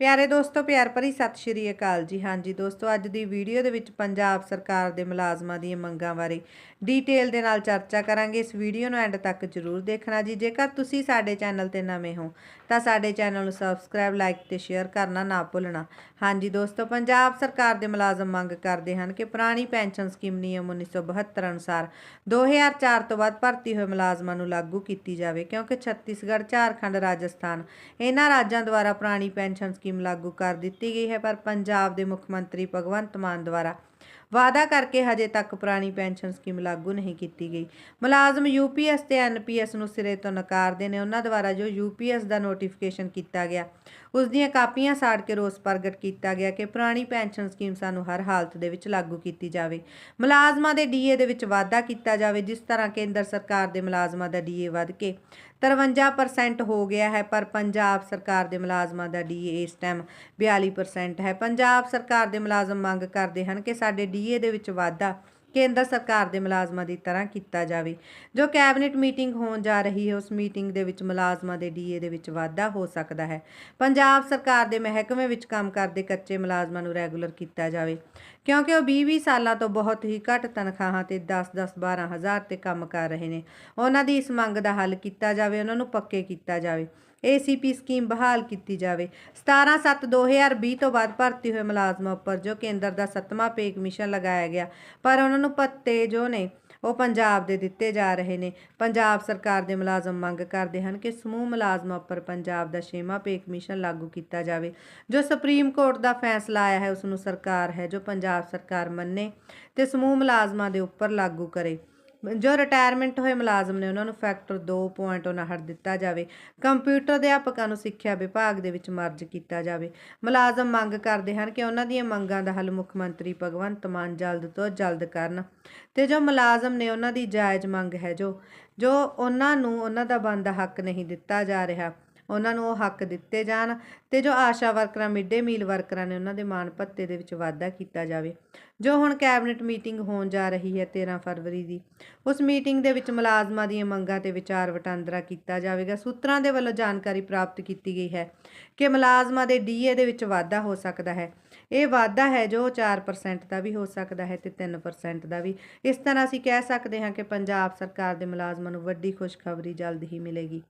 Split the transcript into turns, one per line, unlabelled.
ਪਿਆਰੇ ਦੋਸਤੋ, ਪਿਆਰ ਭਰੀ ਸਤਿ ਸ਼੍ਰੀ ਅਕਾਲ ਜੀ। ਹਾਂਜੀ ਦੋਸਤੋ, ਅੱਜ ਦੀ ਵੀਡੀਓ ਦੇ ਵਿੱਚ ਪੰਜਾਬ ਸਰਕਾਰ ਦੇ ਮੁਲਾਜ਼ਮਾਂ ਦੀਆਂ ਮੰਗਾਂ ਬਾਰੇ ਡੀਟੇਲ ਦੇ ਨਾਲ ਚਰਚਾ ਕਰਾਂਗੇ। ਇਸ ਵੀਡੀਓ ਨੂੰ ਐਂਡ ਤੱਕ ਜਰੂਰ ਦੇਖਣਾ ਜੀ। ਜੇਕਰ ਤੁਸੀਂ ਸਾਡੇ ਚੈਨਲ ਤੇ ਨਵੇਂ ਹੋ, ਤਾਂ ਸਾਡੇ ਚੈਨਲ ਨੂੰ ਸਬਸਕ੍ਰਾਈਬ ਲਾਈਕ ਤੇ ਸ਼ੇਅਰ ਕਰਨਾ ਨਾ ਭੁੱਲਣਾ। ਹਾਂਜੀ ਦੋਸਤੋ, ਪੰਜਾਬ ਸਰਕਾਰ ਦੇ ਮੁਲਾਜ਼ਮ ਮੰਗ ਕਰਦੇ ਹਨ ਕਿ ਪੁਰਾਣੀ ਪੈਨਸ਼ਨ ਸਕੀਮ ਨਿਯਮ 1972 ਅਨੁਸਾਰ 2004 ਤੋਂ ਬਾਅਦ ਭਰਤੀ ਹੋਏ ਮੁਲਾਜ਼ਮਾਂ ਨੂੰ ਲਾਗੂ ਕੀਤੀ ਜਾਵੇ, ਕਿਉਂਕਿ ਛੱਤੀਸਗੜ੍ਹ, ਝਾਰਖੰਡ, ਰਾਜਸਥਾਨ ਇਹਨਾਂ ਰਾਜਾਂ ਦੁਆਰਾ ਪੁਰਾਣੀ ਪੈਨਸ਼ਨ ਸਕੀਮ ਲਾਗੂ ਕਰ ਦਿੱਤੀ ਗਈ ਹੈ ਪਰ ਪੰਜਾਬ ਦੇ ਮੁੱਖ ਮੰਤਰੀ ਭਗਵੰਤ ਮਾਨ ਦੁਆਰਾ ਵਾਅਦਾ ਕਰਕੇ ਹਜੇ ਤੱਕ ਪੁਰਾਣੀ ਪੈਨਸ਼ਨ ਸਕੀਮ ਲਾਗੂ ਨਹੀਂ ਕੀਤੀ ਗਈ। ਮੁਲਾਜ਼ਮ ਯੂਪੀਐਸ ਤੇ ਐਨਪੀਐਸ ਨੂੰ ਸਿਰੇ ਤੋਂ ਨਕਾਰਦੇ ਨੇ ਉਹਨਾਂ ਦੁਆਰਾ ਜੋ ਯੂਪੀਐਸ ਦਾ ਨੋਟੀਫਿਕੇਸ਼ਨ ਕੀਤਾ ਗਿਆ ਉਸ ਦੀਆਂ ਕਾਪੀਆਂ ਸਾੜ ਕੇ ਰੋਸ ਪ੍ਰਗਟ ਕੀਤਾ ਗਿਆ ਕਿ ਪੁਰਾਣੀ ਪੈਨਸ਼ਨ ਸਕੀਮ ਸਾਨੂੰ ਹਰ ਹਾਲਤ ਦੇ ਵਿੱਚ ਲਾਗੂ ਕੀਤੀ ਜਾਵੇ। ਮੁਲਾਜ਼ਮਾਂ ਦੇ ਡੀਏ ਦੇ ਵਿੱਚ ਵਾਧਾ ਕੀਤਾ ਜਾਵੇ, ਜਿਸ ਤਰ੍ਹਾਂ ਕੇਂਦਰ ਸਰਕਾਰ ਦੇ ਮੁਲਾਜ਼ਮਾਂ ਦਾ ਡੀਏ ਵੱਧ ਕੇ 53% ਹੋ ਗਿਆ ਹੈ, ਪਰ ਪੰਜਾਬ ਸਰਕਾਰ ਦੇ ਮੁਲਾਜ਼ਮਾਂ ਦਾ ਡੀਏ ਇਸ ਟਾਈਮ 42% ਹੈ। ਪੰਜਾਬ ਸਰਕਾਰ ਦੇ ਮੁਲਾਜ਼ਮ ਮੰਗ ਕਰਦੇ ਹਨ ਕਿ ਸਾਡੇ ਡੀਏ ਦੇ ਵਿੱਚ ਵਾਧਾ ਕੇਂਦਰ ਸਰਕਾਰ ਦੇ ਮੁਲਾਜ਼ਮਾਂ ਦੀ ਤਰ੍ਹਾਂ ਕੀਤਾ ਜਾਵੇ। ਜੋ ਕੈਬਨਿਟ ਮੀਟਿੰਗ ਹੋਣ ਜਾ ਰਹੀ ਹੈ, ਉਸ ਮੀਟਿੰਗ ਦੇ ਵਿੱਚ ਮੁਲਾਜ਼ਮਾਂ ਦੇ ਡੀਏ ਦੇ ਵਿੱਚ ਵਾਧਾ ਹੋ ਸਕਦਾ ਹੈ। ਪੰਜਾਬ ਸਰਕਾਰ ਦੇ ਮਹਿਕਮੇ ਵਿੱਚ ਕੰਮ ਕਰਦੇ ਕੱਚੇ ਮੁਲਾਜ਼ਮਾਂ ਨੂੰ ਰੈਗੂਲਰ ਕੀਤਾ ਜਾਵੇ, ਕਿਉਂਕਿ ਉਹ 20-20 ਸਾਲਾਂ ਤੋਂ ਬਹੁਤ ਹੀ ਘੱਟ ਤਨਖਾਹਾਂ ਤੇ 10-10 12 ਹਜ਼ਾਰ ਤੇ ਕੰਮ ਕਰ ਰਹੇ ਨੇ। ਉਹਨਾਂ ਦੀ ਇਸ ਮੰਗ ਦਾ ਹੱਲ ਕੀਤਾ ਜਾਵੇ, ਉਹਨਾਂ ਨੂੰ ਪੱਕੇ ਕੀਤਾ ਜਾਵੇ। ਏਸੀਪੀ ਸਕੀਮ ਬਹਾਲ ਕੀਤੀ ਜਾਵੇ। 17/7/2020 ਤੋਂ ਬਾਅਦ ਭਰਤੀ ਹੋਏ ਮੁਲਾਜ਼ਮਾਂ ਉੱਪਰ ਜੋ ਕੇਂਦਰ ਦਾ ਸੱਤਵਾਂ ਪੇ ਕਮਿਸ਼ਨ ਲਗਾਇਆ ਗਿਆ, ਪਰ ਉਹਨਾਂ ਨੂੰ ਭੱਤੇ ਜੋ ਨੇ, ਉਹ ਪੰਜਾਬ ਦੇ ਦਿੱਤੇ ਜਾ ਰਹੇ ਨੇ। ਪੰਜਾਬ ਸਰਕਾਰ ਦੇ ਮੁਲਾਜ਼ਮ ਮੰਗ ਕਰਦੇ ਹਨ ਕਿ ਸਮੂਹ ਮੁਲਾਜ਼ਮਾਂ ਉੱਪਰ ਪੰਜਾਬ ਦਾ ਛੇਵਾਂ ਪੇ ਕਮਿਸ਼ਨ ਲਾਗੂ ਕੀਤਾ ਜਾਵੇ। ਜੋ ਸੁਪਰੀਮ ਕੋਰਟ ਦਾ ਫੈਸਲਾ ਆਇਆ ਹੈ ਉਸ ਨੂੰ ਸਰਕਾਰ ਹੈ ਜੋ ਪੰਜਾਬ ਸਰਕਾਰ ਮੰਨੇ ਤੇ ਸਮੂਹ ਮੁਲਾਜ਼ਮਾਂ ਦੇ ਉੱਪਰ ਲਾਗੂ ਕਰੇ। ਜੋ ਰਿਟਾਇਰਮੈਂਟ ਹੋਏ ਮੁਲਾਜ਼ਮ ਨੇ, ਉਹਨਾਂ ਨੂੰ ਫੈਕਟਰ 2.59 ਦਿੱਤਾ ਜਾਵੇ। ਕੰਪਿਊਟਰ ਅਧਿਆਪਕਾਂ ਨੂੰ ਸਿੱਖਿਆ ਵਿਭਾਗ ਦੇ ਵਿੱਚ ਮਰਜ ਕੀਤਾ ਜਾਵੇ। ਮੁਲਾਜ਼ਮ ਮੰਗ ਕਰਦੇ ਹਨ ਕਿ ਉਹਨਾਂ ਦੀਆਂ ਮੰਗਾਂ ਦਾ ਹੱਲ ਮੁੱਖ ਮੰਤਰੀ ਭਗਵੰਤ ਮਾਨ ਜਲਦ ਤੋਂ ਜਲਦ ਕਰਨ। ਤੇ ਜੋ ਮੁਲਾਜ਼ਮ ਨੇ, ਉਹਨਾਂ ਦੀ ਜਾਇਜ਼ ਮੰਗ ਹੈ ਜੋ ਜੋ ਉਹਨਾਂ ਨੂੰ ਉਹਨਾਂ ਦਾ ਬਣਦਾ ਹੱਕ ਨਹੀਂ ਦਿੱਤਾ ਜਾ ਰਿਹਾ। ਉਹਨਾਂ ਨੂੰ ਉਹ ਹੱਕ ਦਿੱਤੇ ਜਾਣ ਤੇ ਜੋ ਆਸ਼ਾ ਵਰਕਰਾਂ, ਮਿਡ-ਡੇ ਮੀਲ ਵਰਕਰਾਂ ਨੇ ਉਹਨਾਂ ਦੇ ਮਾਣ ਭੱਤੇ ਦੇ ਵਿੱਚ ਵਾਧਾ ਕੀਤਾ ਜਾਵੇ। ਜੋ ਹੁਣ ਕੈਬਨਿਟ ਮੀਟਿੰਗ ਹੋਣ ਜਾ ਰਹੀ ਹੈ 13 ਫਰਵਰੀ ਦੀ, ਉਸ ਮੀਟਿੰਗ ਦੇ ਵਿੱਚ ਮੁਲਾਜ਼ਮਾਂ ਦੀਆਂ ਮੰਗਾਂ ਤੇ ਵਿਚਾਰ ਵਟਾਂਦਰਾ ਕੀਤਾ ਜਾਵੇਗਾ। ਸੂਤਰਾਂ ਦੇ ਵੱਲੋਂ ਜਾਣਕਾਰੀ ਪ੍ਰਾਪਤ ਕੀਤੀ ਗਈ ਹੈ ਕਿ ਮੁਲਾਜ਼ਮਾਂ ਦੇ ਡੀਏ ਦੇ ਵਿੱਚ ਵਾਧਾ ਹੋ ਸਕਦਾ ਹੈ। ਇਹ ਵਾਧਾ ਹੈ ਜੋ 4% ਦਾ ਵੀ ਹੋ ਸਕਦਾ ਹੈ ਤੇ 3% ਦਾ ਵੀ। ਇਸ ਤਰ੍ਹਾਂ ਅਸੀਂ ਕਹਿ ਸਕਦੇ ਹਾਂ ਕਿ ਪੰਜਾਬ ਸਰਕਾਰ ਦੇ ਮੁਲਾਜ਼ਮਾਂ ਨੂੰ ਵੱਡੀ ਖੁਸ਼ਖਬਰੀ ਜਲਦ ਹੀ ਮਿਲੇਗੀ।